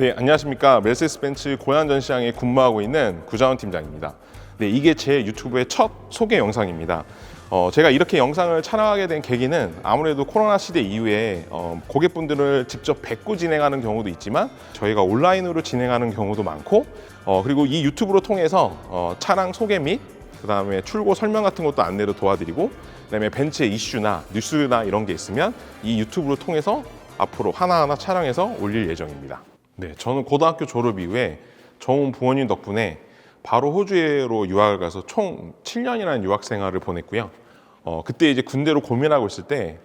안녕하십니까. 멜세스 벤츠 고양 전시장에 근무하고 있는 구자원 팀장입니다. 네, 이게 제 유튜브의 첫 소개 영상입니다. 어, 제가 이렇게 영상을 촬영하게 된 계기는 아무래도 코로나 시대 이후에 어, 고객분들을 직접 뵙고 진행하는 경우도 있지만 저희가 온라인으로 진행하는 경우도 많고 어, 그리고 이 유튜브로 통해서 어, 차량 소개 및 그다음에 출고 설명 같은 것도 안내로 도와드리고 그다음에 벤츠의 이슈나 뉴스나 이런 게 있으면 이 유튜브를 통해서 앞으로 하나하나 촬영해서 올릴 예정입니다. 네, 저는 고등학교 졸업 이후에 좋은 부모님 덕분에 바로 호주로 유학을 가서 총 7년이라는 유학 생활을 보냈고요. 어, 그때 이제 군대로 고민하고 있을 때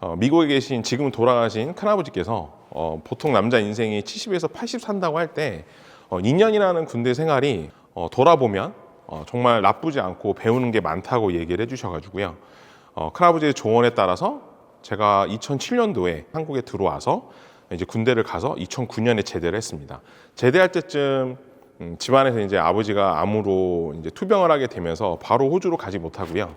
어, 미국에 계신 지금 돌아가신 큰아버지께서 어, 보통 남자 인생이 70에서 80 산다고 할때 어, 2년이라는 군대 생활이 어, 돌아보면 어, 정말 나쁘지 않고 배우는 게 많다고 얘기를 해주셔가지고요. 어, 큰아버지의 조언에 따라서 제가 2007년도에 한국에 들어와서 이제 군대를 가서 2009년에 제대를 했습니다. 제대할 때쯤 음, 집안에서 이제 아버지가 암으로 이제 투병을 하게 되면서 바로 호주로 가지 못하고요.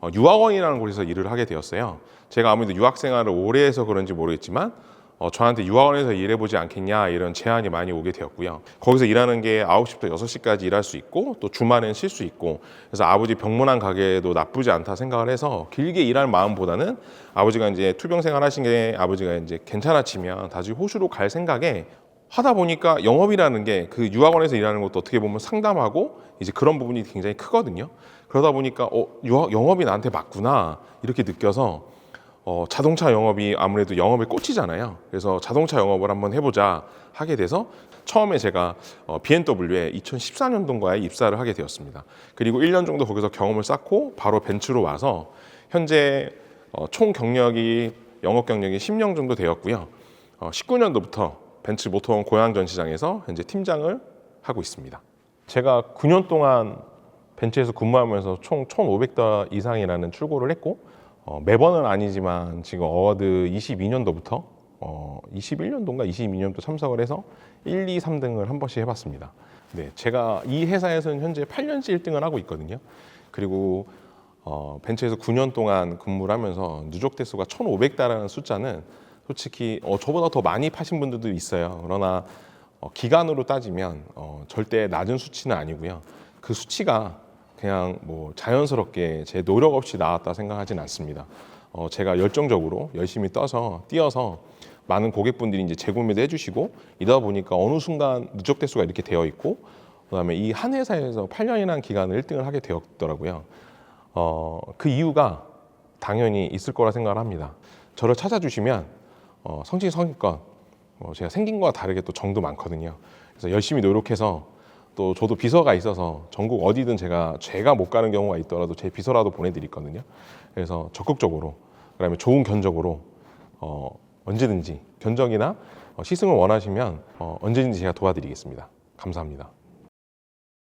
어, 유학원이라는 곳에서 일을 하게 되었어요. 제가 아무래도 유학 생활을 오래 해서 그런지 모르겠지만 어, 저한테 유학원에서 일해보지 않겠냐 이런 제안이 많이 오게 되었고요. 거기서 일하는 게 9시부터 6시까지 일할 수 있고 또 주말엔 쉴 수 있고 그래서 아버지 병문안 가게도 나쁘지 않다 생각을 해서 길게 일할 마음보다는 아버지가 이제 투병 생활 하신 게 아버지가 이제 괜찮아지면 다시 호주로 갈 생각에 하다 보니까 영업이라는 게 그 유학원에서 일하는 것도 어떻게 보면 상담하고 이제 그런 부분이 굉장히 크거든요. 그러다 보니까 어, 유학, 영업이 나한테 맞구나 이렇게 느껴서 어, 자동차 영업이 아무래도 영업에 꽂히잖아요. 그래서 자동차 영업을 한번 해보자 하게 돼서 처음에 제가 어, BMW에 2014년도인가에 입사를 하게 되었습니다. 그리고 1년 정도 거기서 경험을 쌓고 바로 벤츠로 와서 현재 어, 총 경력이 영업 경력이 10년 정도 되었고요. 어, 19년도부터 벤츠 모터원 고양 전시장에서 현재 팀장을 하고 있습니다. 제가 9년 동안 벤츠에서 근무하면서 총 1,500대 이상이라는 출고를 했고 어, 매번은 아니지만 지금 어워드 22년도부터 어, 21년도인가 22년도 참석을 해서 1, 2, 3등을 한 번씩 해봤습니다. 네, 제가 이 회사에서는 현재 8년째 1등을 하고 있거든요. 그리고 어, 벤츠에서 9년 동안 근무를 하면서 누적 대수가 1,500대라는 숫자는 솔직히 어, 저보다 더 많이 파신 분들도 있어요. 그러나 어, 기간으로 따지면 어, 절대 낮은 수치는 아니고요. 그 수치가 그냥 뭐 자연스럽게 제 노력 없이 나왔다 생각하진 않습니다. 어, 제가 열정적으로 열심히 떠서 뛰어서 많은 고객분들이 이제 재구매도 해주시고 이러다 보니까 어느 순간 누적 대수가 이렇게 되어 있고 그다음에 이 한 회사에서 8년이라는 기간을 1등을 하게 되었더라고요. 어, 그 이유가 당연히 있을 거라 생각을 합니다. 저를 찾아주시면 어, 성취 성의껏 어, 제가 생긴 거와 다르게 또 정도 많거든요. 그래서 열심히 노력해서 또 저도 비서가 있어서 전국 어디든 제가 제가 못 가는 경우가 있더라도 제 비서라도 보내드리거든요. 그래서 적극적으로 그다음에 좋은 견적으로 어, 언제든지 견적이나 어, 시승을 원하시면 어, 언제든지 제가 도와드리겠습니다. 감사합니다.